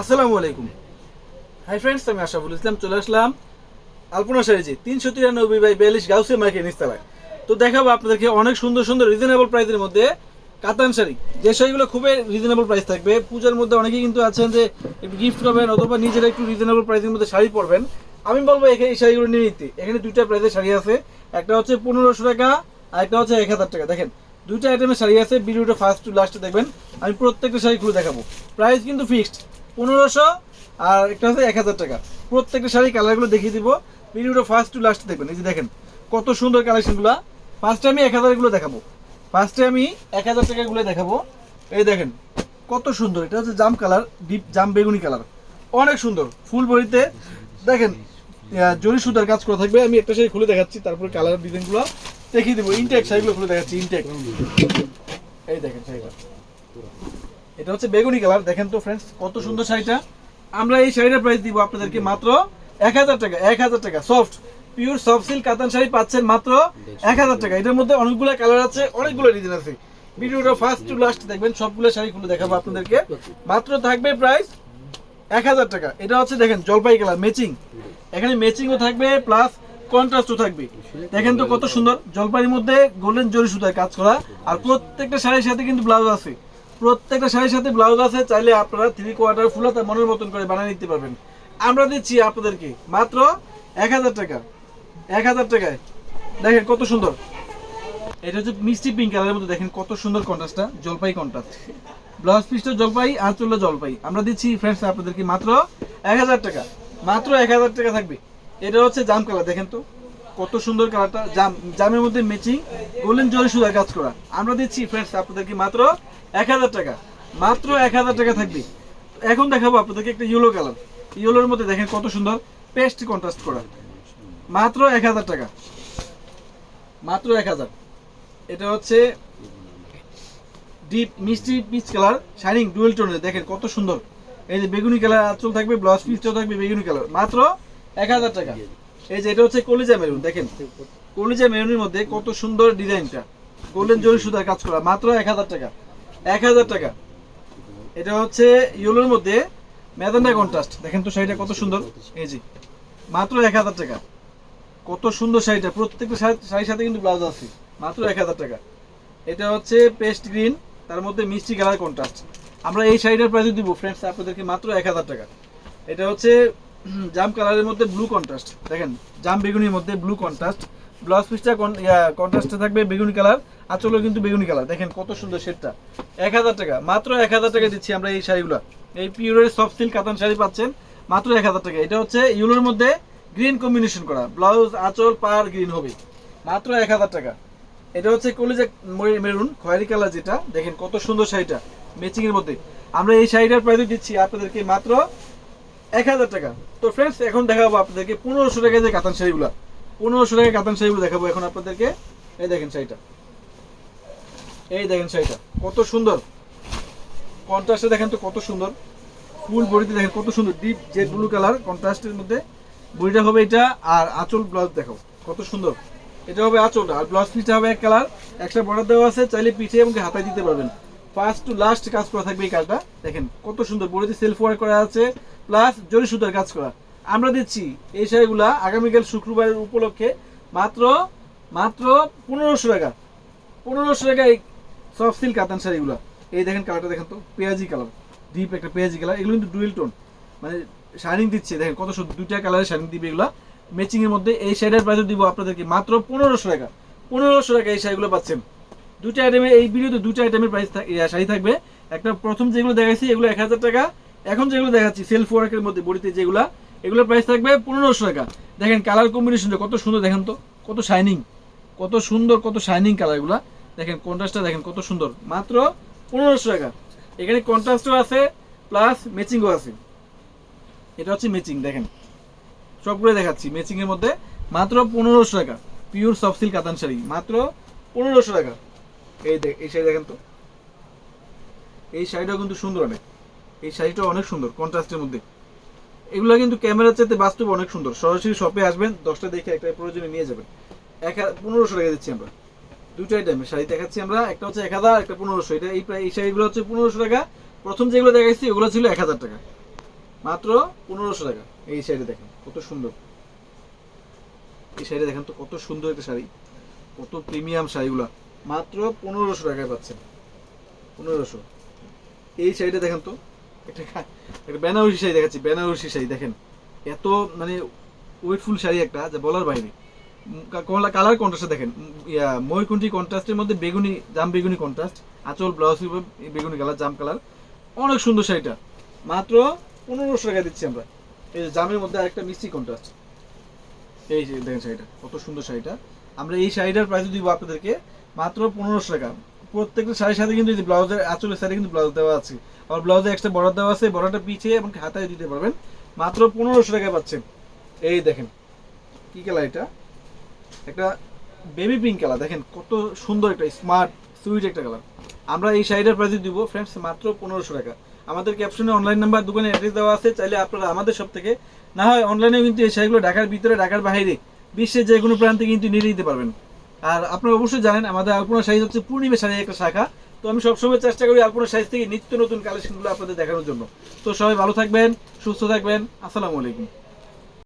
আসসালামু আলাইকুম। Hi friends আমি আশাফুল ইসলাম, চলে আসলাম আলপনা শাড়িজি তিনশো তিরানব্বই বাই বিয়াল্লিশ গাউসে মার্কেট নিস্তালায় তো দেখাবো আপনাদেরকে অনেক সুন্দর সুন্দর রিজনেবল প্রাইসের মধ্যে কাতান শাড়ি। যে শাড়িগুলো খুবই রিজনেবল প্রাইস থাকবে। পূজার মধ্যে অনেকেই কিন্তু আছেন যে একটু গিফট করবেন অথবা নিজেরা একটু রিজনেবল প্রাইসের মধ্যে শাড়ি পরবেন। আমি বলব এখানে এই শাড়িগুলো নিয়ে নিতে। এখানে দুইটা প্রাইসের শাড়ি আছে। একটা হচ্ছে পনেরোশো টাকা, আর একটা হচ্ছে এক হাজার টাকা। দেখেন, দুইটা আইটেমের শাড়ি আছে। ভিডিওটা ফার্স্ট টু লাস্টে দেখবেন। আমি প্রত্যেকটা শাড়ি খুলে দেখাবো। প্রাইস কিন্তু ফিক্সড পনেরোশো আর একটা হচ্ছে এক হাজার টাকা। প্রত্যেকটা শাড়ি কালারগুলো দেখিয়ে দিব। ভিডিওটা ফার্স্ট টু লাস্ট দেখবেন। এই যে দেখেন, কত সুন্দর কালেকশনগুলো ফার্স্টে আমি এক হাজারগুলো দেখাবো। ফার্স্টে আমি এক হাজার টাকাগুলো দেখাবো। এই দেখেন, কত সুন্দর। এটা হচ্ছে জাম কালার ডিপ জাম বেগুনি কালার অনেক সুন্দর। ফুল বড়িতে, দেখেন জরি সুতার কাজ করা থাকবে। আমি একটা শাড়ি খুলে দেখাচ্ছি, তারপরে কালার ডিজাইনগুলো দেখিয়ে দেবো। ইনটেক শাড়িগুলো খুলে দেখাচ্ছি ইনটেক এই দেখেন শাড়িটা এটা হচ্ছে বেগুনি কালার। দেখেন তো ফ্রেন্ডস কত সুন্দর শাড়িটা। আমরা এই শাড়িটার প্রাইস দিব আপনাদেরকে মাত্র এক হাজার টাকা এক হাজার টাকা। সফট পিওর সফট সিল্ক কাতান শাড়ি পাচ্ছেন মাত্র এক হাজার টাকা। এটার মধ্যে অনেকগুলো কালার আছে অনেকগুলো ডিজাইন আছে। ভিডিওটা ফার্স্ট টু লাস্ট দেখবেন সবগুলো শাড়ি খুলে দেখাবো আপনাদেরকে। মাত্র থাকবে প্রাইস এক হাজার টাকা। এটা হচ্ছে দেখেন জলপাই কালার ম্যাচিং এখানে ম্যাচিংও থাকবে প্লাস কন্ট্রাস্টও থাকবে। দেখেন তো কত সুন্দর জলপাইয়ের মধ্যে গোল্ডেন জরি সুতায় কাজ করা। আর প্রত্যেকটা শাড়ির সাথে কিন্তু ব্লাউজ আছে। প্রত্যেকটা শাড়ির সাথে ব্লাউজ আছে, চাইলে আপনারা থ্রি কোয়ার্টার ফুল হাতা মনের মতন করে বানিয়ে নিতে পারবেন। আমরা দিচ্ছি আপনাদেরকে মাত্র এক হাজার টাকা। এক হাজার টাকায়। দেখেন কত সুন্দর। এটা হচ্ছে মিষ্টি পিঙ্ক কালারের মধ্যে দেখেন কত সুন্দর কন্ট্রাস্টটা জলপাই কন্ট্রাস্ট ব্লাউজ পিসটা জলপাই আর চলল জলপাই। আমরা দিচ্ছি ফ্রেন্ডস আপনাদেরকে মাত্র এক হাজার টাকা। মাত্র এক হাজার টাকা থাকবে। এটা হচ্ছে জাম কালার দেখেন তো। কত সুন্দর কালারটা জাম জামের মধ্যে ম্যাচিং গোল্ডেন জরি সুদা কাজ করা। আমরা দিচ্ছি ফ্রেন্ডস আপনাদেরকে মাত্র এক হাজার টাকা। মাত্র এক হাজার টাকা থাকবে। এখন দেখাবো আপনাদেরকে একটা ইয়েলো কালার। ইয়েলোর মধ্যে দেখেন কত সুন্দর পেস্ট কন্ট্রাস্ট করা। মাত্র এক হাজার টাকা। মাত্র এক হাজার। এটা হচ্ছে ডিপ মিষ্টি পিচ কালার শাইনিং ডুয়েল টোনের দেখেন কত সুন্দর। এই যে বেগুনি কালার আঁচল থাকবে ব্লাউজ পিসটাও থাকবে, বেগুনি কালার মাত্র এক হাজার টাকা। এই যে এটা হচ্ছে কলিজা মেরুন দেখেন? কলিজা মেরুনের মধ্যে কত সুন্দর ডিজাইনটা। গোল্ডেন জরি সুতার কাজ করা। মাত্র এক হাজার টাকা। এক হাজার টাকা। এটা হচ্ছে ইয়েলোর মধ্যে মেদান্ডা কন্ট্রাস্ট দেখেন তো শাড়িটা কত সুন্দর। এই যে, মাত্র এক হাজার টাকা। কত সুন্দর শাড়িটা। প্রত্যেকটা শাড়ি- শাড়ির সাথে কিন্তু ব্লাউজ আছে। মাত্র এক হাজার টাকা। এটা হচ্ছে পেস্ট গ্রিন তার মধ্যে মিষ্টি কালার কন্ট্রাস্ট আমরা এই শাড়িটার প্রাইস দিব ফ্রেন্ডস আপনাদেরকে মাত্র এক হাজার টাকা। এটা হচ্ছে জাম কালারের মধ্যে ব্লু কন্ট্রাস্ট দেখেন, জাম বেগুনির মধ্যে ব্লু কন্ট্রাস্ট ব্লাউজ পিসটা কন্ট্রাস্টে থাকবে বেগুনি কালার। আঁচলও কিন্তু বেগুনি কালার। দেখেন কত সুন্দর শেডটা। এক হাজার টাকা। মাত্র এক হাজার টাকা দিচ্ছি আমরা এই শাড়িগুলো। এই পিওরের সফট সিল্ক কাতান শাড়ি পাচ্ছেন, মাত্র এক হাজার টাকা। এটা হচ্ছে ইউলোর মধ্যে গ্রিন কম্বিনেশন করা। ব্লাউজ আঁচল পার গ্রিন হবে। মাত্র এক হাজার টাকা। এটা হচ্ছে কলেজে মেরুন, খয়েরি কালার যেটা। দেখেন কত সুন্দর শাড়িটা ম্যাচিং এর মধ্যে। আমরা এই শাড়িটার প্রাইস দিচ্ছি আপনাদেরকে মাত্র এক হাজার টাকা। তো ফ্রেন্ডস এখন দেখাবো আপনাদেরকে পনেরোশো টাকা যে কাতান শাড়িগুলো। পনেরোশো টাকা কাতান শাড়িগুলো দেখাবো এখন আপনাদেরকে। এই দেখেন শাড়িটা। এই দেখেন শাড়িটা, কত সুন্দর। কন্ট্রাস্টে দেখেন তো কত সুন্দর। ফুল বডিতে দেখেন কত সুন্দর ডিপ জেড ব্লু কালার কন্ট্রাস্টের মধ্যে। বডিটা হবে এটা আর আঁচল ব্লাউজ দেখো, কত সুন্দর। এটা হবে আঁচলটা আর ব্লাউজ পিসটা হবে এক কালার একটা বর্ডার দেওয়া আছে, চাইলে পিঠে এবং হাতায় দিতে পারবেন। ফার্স্ট টু লাস্ট কাজ করা থাকবে এই কাজটা। দেখেন কত সুন্দর, বডিতে সেলফ ওয়ার্ক করা আছে প্লাস জরি সুতার কাজ করা। আমরা দিচ্ছি এই শাড়িগুলা আগামীকাল শুক্রবারের উপলক্ষে মাত্র মাত্র পনেরোশো টাকা। পনেরোশো টাকা এই সফট সিল্ক কাতান শাড়িগুলো এই দেখেন কালারটা দেখেন তো, পেঁয়াজি কালার ডিপ একটা পেঁয়াজি কালার এগুলো কিন্তু ডুয়েল টোন মানে শাইনিং দিচ্ছে, দেখেন কত সুন্দর, দুইটা কালারের শাইনিং দিবে এগুলো। ম্যাচিং এর মধ্যে এই শাড়ির প্রাইস দিব আপনাদেরকে মাত্র পনেরোশো টাকা। পনেরোশো টাকা এই শাড়িগুলো পাচ্ছেন। দুটো আইটেমে এই ভিডিওতে দুটো আইটেমের প্রাইস শাড়ি থাকবে। একটা প্রথম যেগুলো দেখাচ্ছি এগুলো এক হাজার টাকা। এখন যেগুলো দেখাচ্ছি সেলফ ওয়ার্কের মধ্যে বডিতে যেগুলো এগুলোর প্রাইস থাকবে পনেরোশো টাকা। দেখেন কালার কম্বিনেশনটা কত সুন্দর, দেখেন তো, কত শাইনিং কত সুন্দর, কত শাইনিং কালারগুলো দেখেন কন্ট্রাস্টটা দেখেন কত সুন্দর। মাত্র পনেরোশো টাকা। এখানে কন্ট্রাস্টও আছে প্লাস ম্যাচিংও আছে। এটা হচ্ছে ম্যাচিং দেখেন। সবগুলো দেখাচ্ছি ম্যাচিং এর মধ্যে মাত্র পনেরোশো টাকা। পিওর সফট সিল্ক কাতান শাড়ি, মাত্র পনেরোশো টাকা। এই দেখ এই শাড়ি দেখেন তো। এই শাড়িটাও কিন্তু সুন্দর অনেক। এই শাড়িটা অনেক সুন্দর কন্ট্রাস্টের মধ্যে। এগুলো কিন্তু ক্যামেরার চাইতে বাস্তব অনেক সুন্দর। সরাসরি শপে আসবেন, দশটা দেখে একটা প্রয়োজনে নিয়ে যাবেন। এক পনেরোশো টাকা দিচ্ছি আমরা। দুটো আইটেমের শাড়ি দেখাচ্ছি আমরা, একটা হচ্ছে এক হাজার, একটা পনেরোশো। এটা এই প্রায় এই শাড়িগুলো হচ্ছে পনেরোশো টাকা। প্রথম যেগুলো দেখাচ্ছি ওগুলো ছিল এক হাজার টাকা। মাত্র পনেরোশো টাকা। এই শাড়িটা দেখেন, কত সুন্দর। এই শাড়িটা দেখেন তো, কত সুন্দর একটা শাড়ি। কত প্রিমিয়াম শাড়িগুলা। মাত্র পনেরোশো টাকায় পাচ্ছেন। পনেরোশো। এই শাড়িটা দেখেন তো, একটা একটা বেনারসি শাড়ি দেখাচ্ছি, বেনারসি শাড়ি, দেখেন। এত মানে ওয়েটফুল শাড়ি একটা, যা বলার বাইরে। কালার কন্ট্রাস্ট দেখেন। ময়ূরকুণ্ঠি কন্ট্রাস্টের মধ্যে বেগুনি, জাম বেগুনি কন্ট্রাস্ট আঁচল ব্লাউজ বেগুনি কালার, জাম কালার। অনেক সুন্দর শাড়িটা। মাত্র পনেরোশো টাকা দিচ্ছি আমরা। এই জামের মধ্যে আরেকটা মিষ্টি কন্ট্রাস্ট এই যে দেখেন শাড়িটা, কত সুন্দর শাড়িটা। আমরা এই শাড়িটার প্রাইস দিব আপনাদেরকে মাত্র পনেরোশো টাকা। প্রত্যেকটা শাড়ির সাথে কিন্তু ব্লাউজের আঁচলের সাথে কিন্তু ব্লাউজ দেওয়া আছে। আর ব্লাউজে এক্সট্রা বর্ডার দেওয়া আছে, বর্ডারটা পিছিয়ে এবং হাতায় দিতে পারবেন। মাত্র পনেরোশো টাকায় পাচ্ছেন। এই দেখেন, কি কালার এটা? একটা বেবি পিঙ্ক কালার দেখেন কত সুন্দর একটা স্মার্ট সুইট একটা কালার আমরা এই শাড়িটার প্রাইস দিব ফ্রেন্ডস মাত্র পনেরোশো টাকা। আমাদের ক্যাপশনে অনলাইন নাম্বার দোকানে অ্যাড্রেস দেওয়া আছে, চাইলে আপনারা আমাদের সব থেকে, না হয় অনলাইনেও কিন্তু এই শাড়িগুলো ঢাকার ভিতরে, ঢাকার বাইরে, বিশ্বের যে কোনো প্রান্তে কিন্তু নিয়ে নিতে পারবেন। আর আপনারা অবশ্যই জানেন, আমাদের আলপনা সাইজ হচ্ছে পূর্ণিমা শাড়ির একটা শাখা। তো আমি সবসময় চেষ্টা করি আলপনা সাইজ থেকে নিত্য নতুন কালেকশনগুলো আপনাদের দেখানোর জন্য। তো সবাই ভালো থাকবেন, সুস্থ থাকবেন, আসসালামু আলাইকুম।